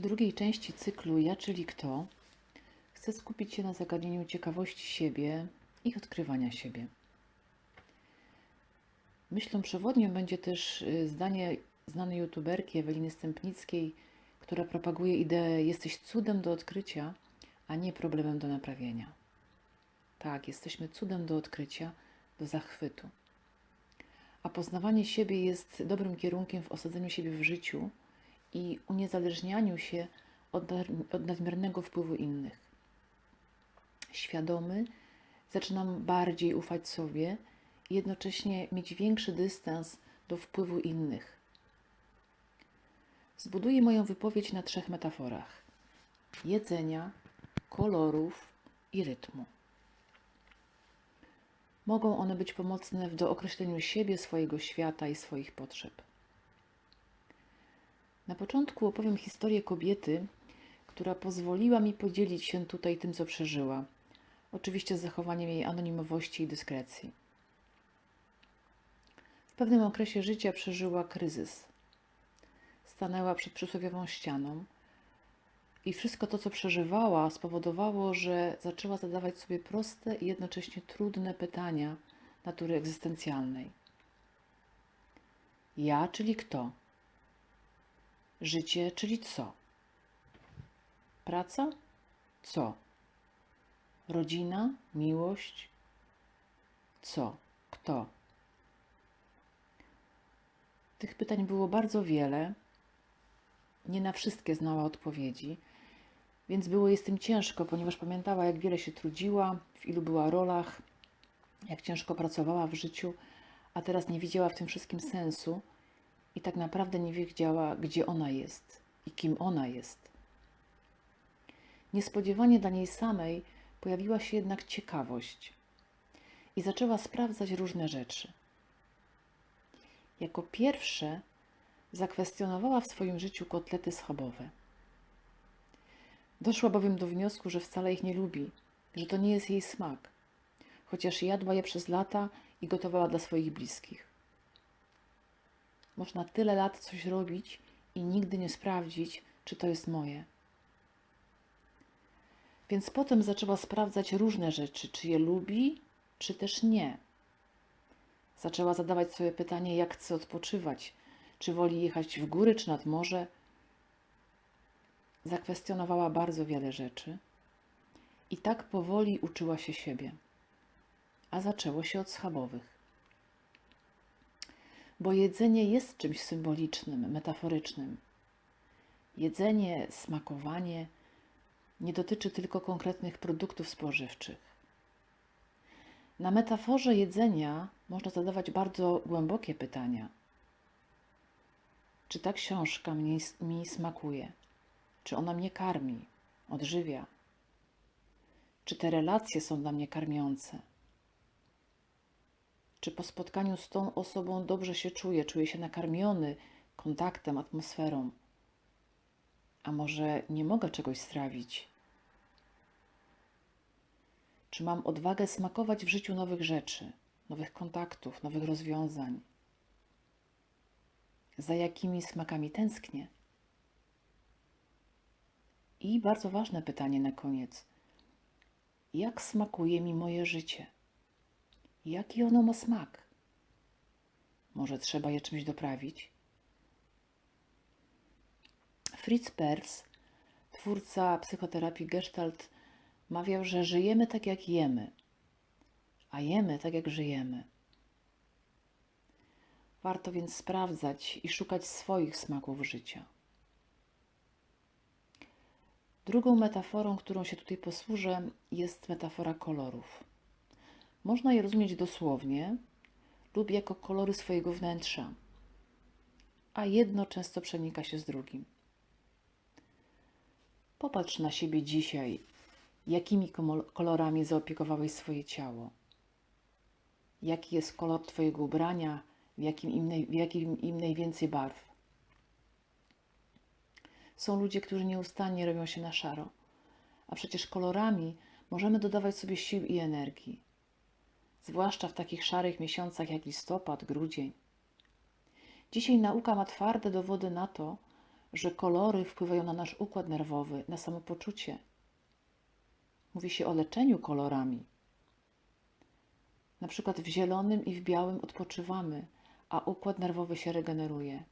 W drugiej części cyklu Ja, czyli kto, chcę skupić się na zagadnieniu ciekawości siebie i odkrywania siebie. Myślą przewodnią będzie też y, zdanie znanej youtuberki Eweliny Stępnickiej, która propaguje ideę jesteś cudem do odkrycia, a nie problemem do naprawienia. Tak, jesteśmy cudem do odkrycia, do zachwytu. A poznawanie siebie jest dobrym kierunkiem w osadzeniu siebie w życiu i uniezależnianiu się od, od nadmiernego wpływu innych. Świadomy zaczynam bardziej ufać sobie i jednocześnie mieć większy dystans do wpływu innych. Zbuduję moją wypowiedź na trzech metaforach: jedzenia, kolorów i rytmu. Mogą one być pomocne w dookreśleniu siebie, swojego świata i swoich potrzeb. Na początku opowiem historię kobiety, która pozwoliła mi podzielić się tutaj tym, co przeżyła. Oczywiście z zachowaniem jej anonimowości i dyskrecji. W pewnym okresie życia przeżyła kryzys. Stanęła przed przysłowiową ścianą i wszystko to, co przeżywała, spowodowało, że zaczęła zadawać sobie proste i jednocześnie trudne pytania natury egzystencjalnej. Ja, czyli kto? Życie, czyli co? Praca? Co? Rodzina, miłość? Co? Kto? Tych pytań było bardzo wiele. Nie na wszystkie znała odpowiedzi, więc było jej z tym ciężko, ponieważ pamiętała, jak wiele się trudziła, w ilu była rolach, jak ciężko pracowała w życiu, a teraz nie widziała w tym wszystkim sensu i tak naprawdę nie wiedziała, gdzie ona jest i kim ona jest. Niespodziewanie dla niej samej pojawiła się jednak ciekawość i zaczęła sprawdzać różne rzeczy. Jako pierwsze zakwestionowała w swoim życiu kotlety schabowe. Doszła bowiem do wniosku, że wcale ich nie lubi, że to nie jest jej smak, chociaż jadła je przez lata i gotowała dla swoich bliskich. Można tyle lat coś robić i nigdy nie sprawdzić, czy to jest moje. Więc potem zaczęła sprawdzać różne rzeczy, czy je lubi, czy też nie. Zaczęła zadawać sobie pytanie, jak chce odpoczywać, czy woli jechać w góry, czy nad morze. Zakwestionowała bardzo wiele rzeczy i tak powoli uczyła się siebie. A zaczęło się od schabowych. Bo jedzenie jest czymś symbolicznym, metaforycznym. Jedzenie, smakowanie nie dotyczy tylko konkretnych produktów spożywczych. Na metaforze jedzenia można zadawać bardzo głębokie pytania. Czy ta książka mi smakuje? Czy ona mnie karmi, odżywia? Czy te relacje są dla mnie karmiące? Czy po spotkaniu z tą osobą dobrze się czuję, czuję się nakarmiony kontaktem, atmosferą? A może nie mogę czegoś strawić? Czy mam odwagę smakować w życiu nowych rzeczy, nowych kontaktów, nowych rozwiązań? Za jakimi smakami tęsknię? I bardzo ważne pytanie na koniec. Jak smakuje mi moje życie? Jaki ono ma smak? Może trzeba je czymś doprawić? Fritz Perls, twórca psychoterapii Gestalt, mawiał, że żyjemy tak jak jemy, a jemy tak jak żyjemy. Warto więc sprawdzać i szukać swoich smaków życia. Drugą metaforą, którą się tutaj posłużę, jest metafora kolorów. Można je rozumieć dosłownie lub jako kolory swojego wnętrza, a jedno często przenika się z drugim. Popatrz na siebie dzisiaj, jakimi kolorami zaopiekowałeś swoje ciało. Jaki jest kolor Twojego ubrania, w jakim im, naj, w jakim im najwięcej barw. Są ludzie, którzy nieustannie robią się na szaro, a przecież kolorami możemy dodawać sobie sił i energii, zwłaszcza w takich szarych miesiącach jak listopad, grudzień. Dzisiaj nauka ma twarde dowody na to, że kolory wpływają na nasz układ nerwowy, na samopoczucie. Mówi się o leczeniu kolorami. Na przykład w zielonym i w białym odpoczywamy, a układ nerwowy się regeneruje.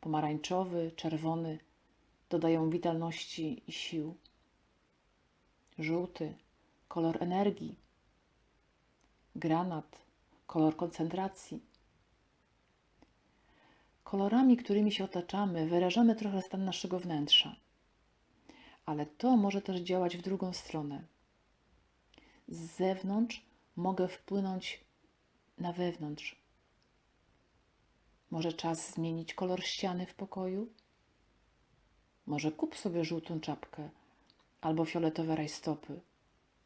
Pomarańczowy, czerwony dodają witalności i sił. Żółty kolor energii. Granat kolor koncentracji. Kolorami, którymi się otaczamy, wyrażamy trochę stan naszego wnętrza. Ale to może też działać w drugą stronę. Z zewnątrz mogę wpłynąć na wewnątrz. Może czas zmienić kolor ściany w pokoju? Może kup sobie żółtą czapkę albo fioletowe rajstopy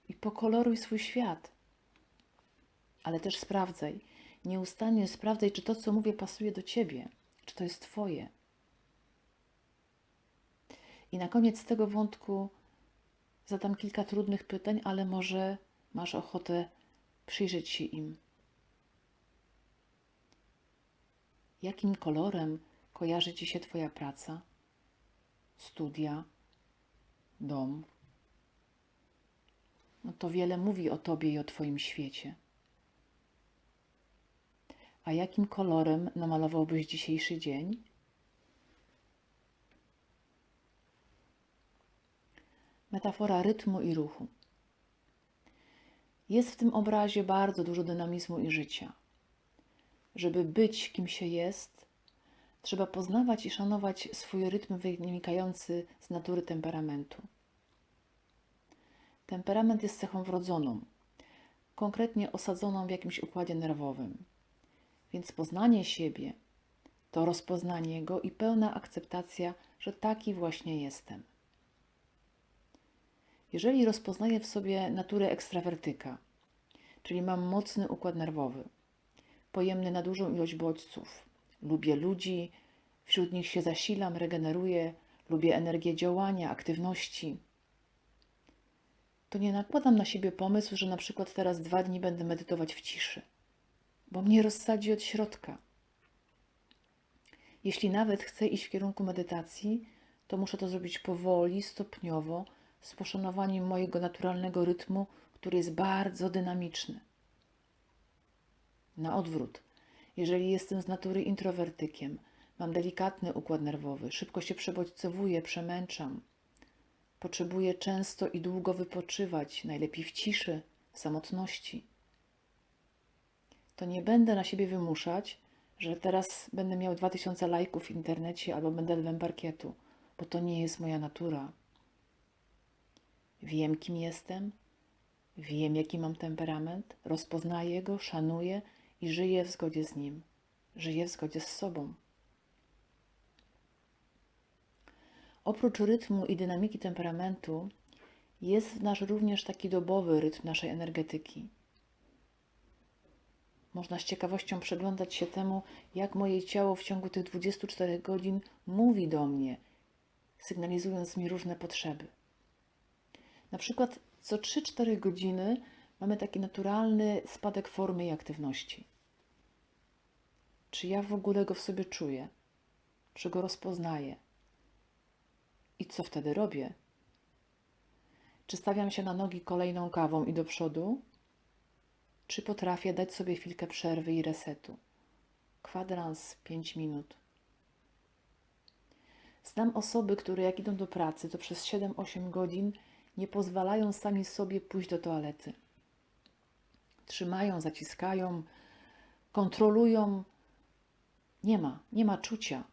i pokoloruj swój świat. Ale też sprawdzaj, nieustannie sprawdzaj, czy to, co mówię, pasuje do ciebie, czy to jest twoje. I na koniec tego wątku zadam kilka trudnych pytań, ale może masz ochotę przyjrzeć się im. Jakim kolorem kojarzy ci się Twoja praca, studia, dom? No to wiele mówi o Tobie i o Twoim świecie. A jakim kolorem namalowałbyś dzisiejszy dzień? Metafora rytmu i ruchu. Jest w tym obrazie bardzo dużo dynamizmu i życia. Żeby być kim się jest, trzeba poznawać i szanować swój rytm wynikający z natury temperamentu. Temperament jest cechą wrodzoną, konkretnie osadzoną w jakimś układzie nerwowym. Więc poznanie siebie to rozpoznanie go i pełna akceptacja, że taki właśnie jestem. Jeżeli rozpoznaję w sobie naturę ekstrawertyka, czyli mam mocny układ nerwowy, pojemny na dużą ilość bodźców, lubię ludzi, wśród nich się zasilam, regeneruję, lubię energię działania, aktywności, to nie nakładam na siebie pomysł, że na przykład teraz dwa dni będę medytować w ciszy, bo mnie rozsadzi od środka. Jeśli nawet chcę iść w kierunku medytacji, to muszę to zrobić powoli, stopniowo, z poszanowaniem mojego naturalnego rytmu, który jest bardzo dynamiczny. Na odwrót, jeżeli jestem z natury introwertykiem, mam delikatny układ nerwowy, szybko się przebodźcowuję, przemęczam, potrzebuję często i długo wypoczywać, najlepiej w ciszy, samotności. To nie będę na siebie wymuszać, że teraz będę miał 2000 lajków w internecie albo będę lwem parkietu, bo to nie jest moja natura. Wiem, kim jestem, wiem, jaki mam temperament, rozpoznaję go, szanuję i żyję w zgodzie z nim, żyję w zgodzie z sobą. Oprócz rytmu i dynamiki temperamentu, jest w nas również taki dobowy rytm naszej energetyki. Można z ciekawością przyglądać się temu, jak moje ciało w ciągu tych 24 godzin mówi do mnie, sygnalizując mi różne potrzeby. Na przykład co 3-4 godziny mamy taki naturalny spadek formy i aktywności. Czy ja w ogóle go w sobie czuję? Czy go rozpoznaję? I co wtedy robię? Czy stawiam się na nogi kolejną kawą i do przodu? Czy potrafię dać sobie chwilkę przerwy i resetu? Kwadrans 5 minut. Znam osoby, które jak idą do pracy, to przez 7-8 godzin nie pozwalają sami sobie pójść do toalety. Trzymają, zaciskają, kontrolują. Nie ma, nie ma czucia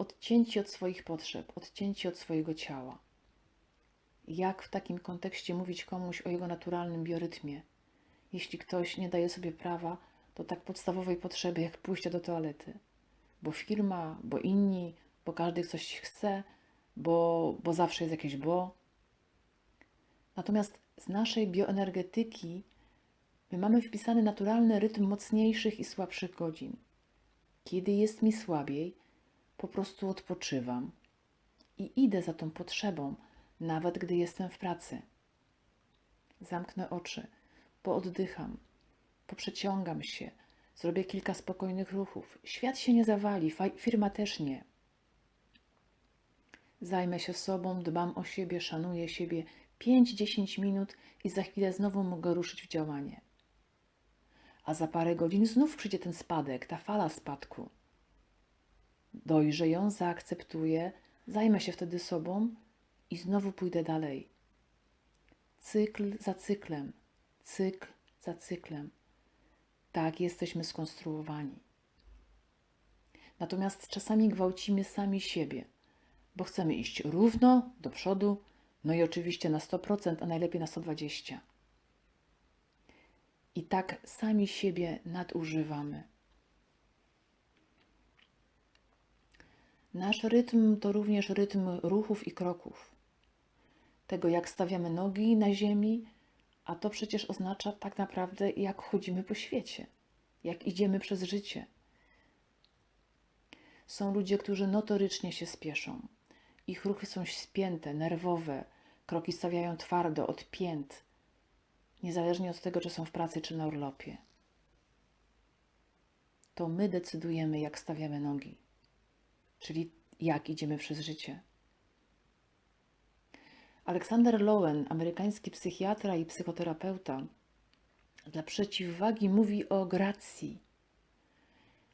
odcięci od swoich potrzeb, odcięci od swojego ciała. Jak w takim kontekście mówić komuś o jego naturalnym biorytmie, jeśli ktoś nie daje sobie prawa do tak podstawowej potrzeby jak pójście do toalety? Bo firma, bo inni, bo każdy coś chce, bo, bo zawsze jest jakieś bo. Natomiast z naszej bioenergetyki my mamy wpisany naturalny rytm mocniejszych i słabszych godzin. Kiedy jest mi słabiej, po prostu odpoczywam i idę za tą potrzebą, nawet gdy jestem w pracy. Zamknę oczy, pooddycham, poprzeciągam się, zrobię kilka spokojnych ruchów. Świat się nie zawali, firma też nie. Zajmę się sobą, dbam o siebie, szanuję siebie 5-10 minut i za chwilę znowu mogę ruszyć w działanie. A za parę godzin znów przyjdzie ten spadek, ta fala spadku. Dojrzę ją, zaakceptuję, zajmę się wtedy sobą i znowu pójdę dalej. Cykl za cyklem, cykl za cyklem. Tak jesteśmy skonstruowani. Natomiast czasami gwałcimy sami siebie, bo chcemy iść równo do przodu, no i oczywiście na 100%, a najlepiej na 120%. I tak sami siebie nadużywamy. Nasz rytm to również rytm ruchów i kroków. Tego, jak stawiamy nogi na ziemi, a to przecież oznacza tak naprawdę, jak chodzimy po świecie, jak idziemy przez życie. Są ludzie, którzy notorycznie się spieszą. Ich ruchy są spięte, nerwowe, kroki stawiają twardo, odpięt, niezależnie od tego, czy są w pracy, czy na urlopie. To my decydujemy, jak stawiamy nogi, czyli jak idziemy przez życie. Aleksander Lowen, amerykański psychiatra i psychoterapeuta, dla przeciwwagi mówi o gracji,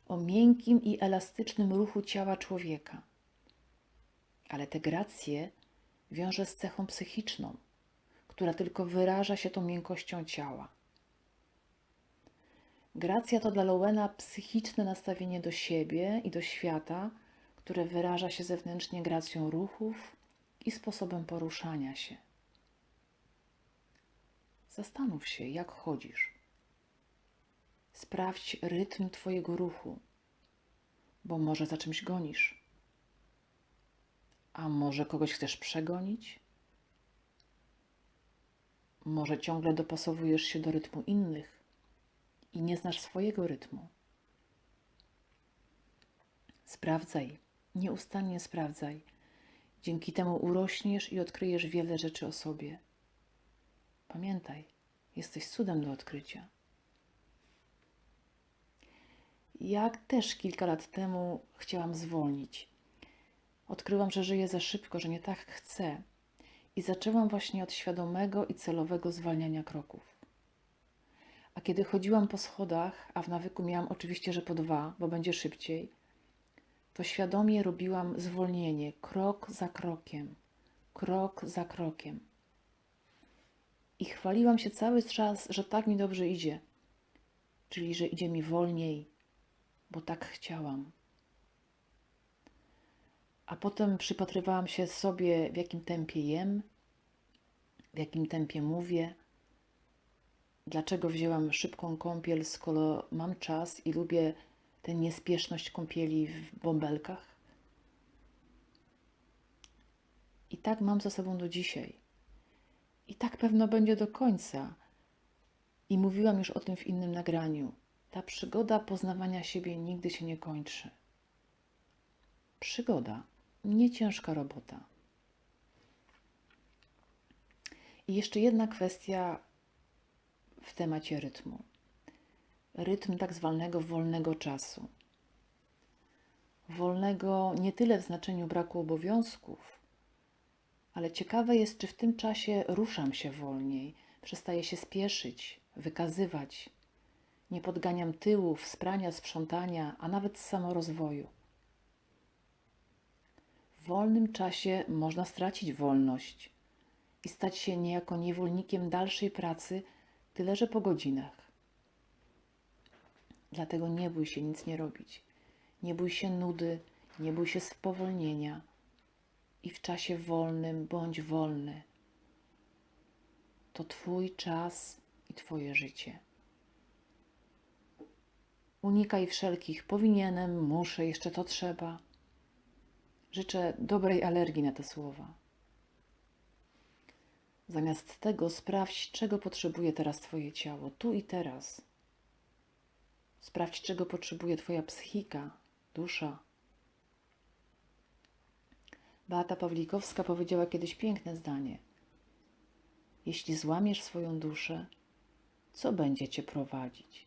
o miękkim i elastycznym ruchu ciała człowieka. Ale tę grację wiąże z cechą psychiczną, która tylko wyraża się tą miękkością ciała. Gracja to dla Lowena psychiczne nastawienie do siebie i do świata, które wyraża się zewnętrznie gracją ruchów i sposobem poruszania się. Zastanów się, jak chodzisz. Sprawdź rytm Twojego ruchu, bo może za czymś gonisz. A może kogoś chcesz przegonić? Może ciągle dopasowujesz się do rytmu innych i nie znasz swojego rytmu. Sprawdzaj, nieustannie sprawdzaj. Dzięki temu urośniesz i odkryjesz wiele rzeczy o sobie. Pamiętaj, jesteś cudem do odkrycia. Ja też kilka lat temu chciałam zwolnić. Odkryłam, że żyję za szybko, że nie tak chcę. I zaczęłam właśnie od świadomego i celowego zwalniania kroków. A kiedy chodziłam po schodach, a w nawyku miałam oczywiście, że po dwa, bo będzie szybciej, to świadomie robiłam zwolnienie, krok za krokiem, krok za krokiem. I chwaliłam się cały czas, że tak mi dobrze idzie, czyli że idzie mi wolniej, bo tak chciałam. A potem przypatrywałam się sobie, w jakim tempie jem, w jakim tempie mówię, dlaczego wzięłam szybką kąpiel, skoro mam czas i lubię tę niespieszność kąpieli w bąbelkach. I tak mam za sobą do dzisiaj. I tak pewno będzie do końca. I mówiłam już o tym w innym nagraniu. Ta przygoda poznawania siebie nigdy się nie kończy. Przygoda, nie ciężka robota. I jeszcze jedna kwestia w temacie rytmu. Rytm tak zwanego wolnego czasu. Wolnego nie tyle w znaczeniu braku obowiązków, ale ciekawe jest, czy w tym czasie ruszam się wolniej, przestaję się spieszyć, wykazywać, nie podganiam tyłów, sprania, sprzątania, a nawet samorozwoju. W wolnym czasie można stracić wolność i stać się niejako niewolnikiem dalszej pracy, tyle że po godzinach. Dlatego nie bój się nic nie robić. Nie bój się nudy, nie bój się spowolnienia i w czasie wolnym bądź wolny. To Twój czas i Twoje życie. Unikaj wszelkich powinienem, muszę, jeszcze to trzeba. Życzę dobrej alergii na te słowa. Zamiast tego sprawdź, czego potrzebuje teraz Twoje ciało, tu i teraz. Sprawdź, czego potrzebuje Twoja psychika, dusza. Beata Pawlikowska powiedziała kiedyś piękne zdanie. Jeśli złamiesz swoją duszę, co będzie Cię prowadzić?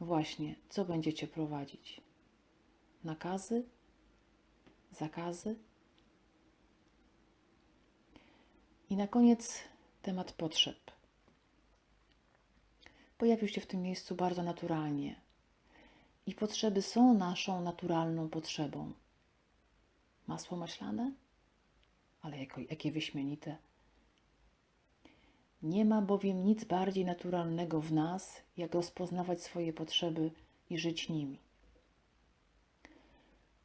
Właśnie, co będzie Cię prowadzić? Nakazy? zakazy. I na koniec temat potrzeb. Pojawił się w tym miejscu bardzo naturalnie. I potrzeby są naszą naturalną potrzebą. Masło maślane? Ale jako, jakie wyśmienite. Nie ma bowiem nic bardziej naturalnego w nas, jak rozpoznawać swoje potrzeby i żyć nimi.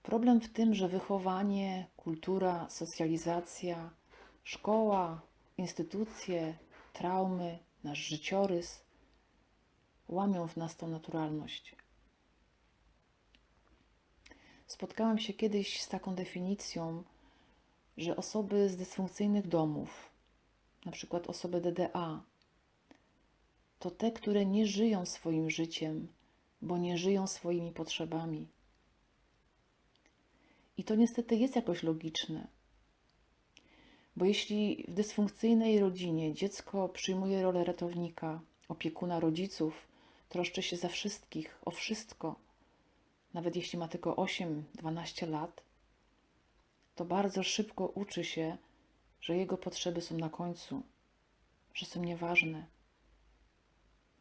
Problem w tym, że wychowanie, kultura, socjalizacja, szkoła, instytucje, traumy, nasz życiorys łamią w nas tą naturalność. Spotkałam się kiedyś z taką definicją, że osoby z dysfunkcyjnych domów, na przykład osoby DDA, to te, które nie żyją swoim życiem, bo nie żyją swoimi potrzebami. I to niestety jest jakoś logiczne. Bo jeśli w dysfunkcyjnej rodzinie dziecko przyjmuje rolę ratownika, opiekuna rodziców, troszczy się za wszystkich, o wszystko, nawet jeśli ma tylko 8-12 lat, to bardzo szybko uczy się, że jego potrzeby są na końcu, że są nieważne.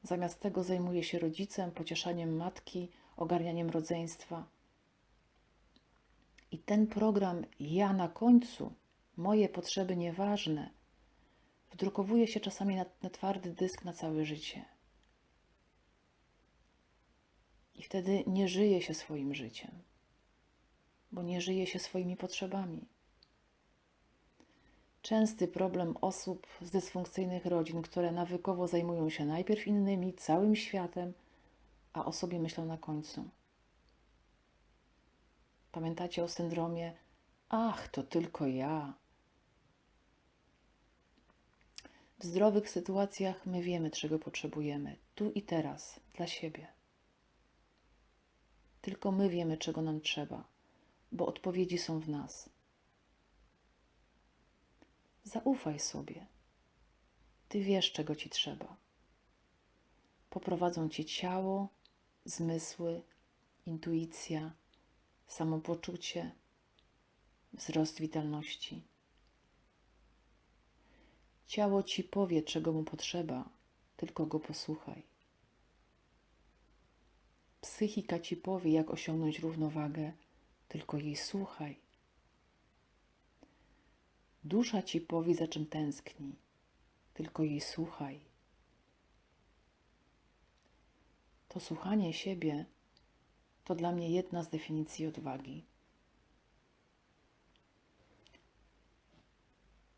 Zamiast tego zajmuje się rodzicem, pocieszaniem matki, ogarnianiem rodzeństwa. I ten program ja na końcu, moje potrzeby nieważne, wdrukowuje się czasami na, na twardy dysk na całe życie. I wtedy nie żyje się swoim życiem, bo nie żyje się swoimi potrzebami. Częsty problem osób z dysfunkcyjnych rodzin, które nawykowo zajmują się najpierw innymi, całym światem, a o sobie myślą na końcu. Pamiętacie o syndromie? Ach, to tylko ja. W zdrowych sytuacjach my wiemy, czego potrzebujemy, tu i teraz, dla siebie. Tylko my wiemy, czego nam trzeba, bo odpowiedzi są w nas. Zaufaj sobie. Ty wiesz, czego ci trzeba. Poprowadzą cię ciało, zmysły, intuicja, samopoczucie, wzrost witalności. Ciało ci powie, czego mu potrzeba, tylko go posłuchaj. Psychika ci powie, jak osiągnąć równowagę, tylko jej słuchaj. Dusza ci powie, za czym tęskni, tylko jej słuchaj. To słuchanie siebie to dla mnie jedna z definicji odwagi.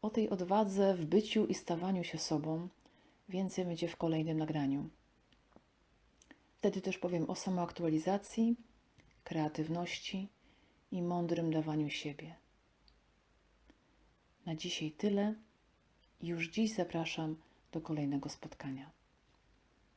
O tej odwadze w byciu i stawaniu się sobą więcej będzie w kolejnym nagraniu. Wtedy też powiem o samoaktualizacji, kreatywności i mądrym dawaniu siebie. Na dzisiaj tyle już dziś zapraszam do kolejnego spotkania.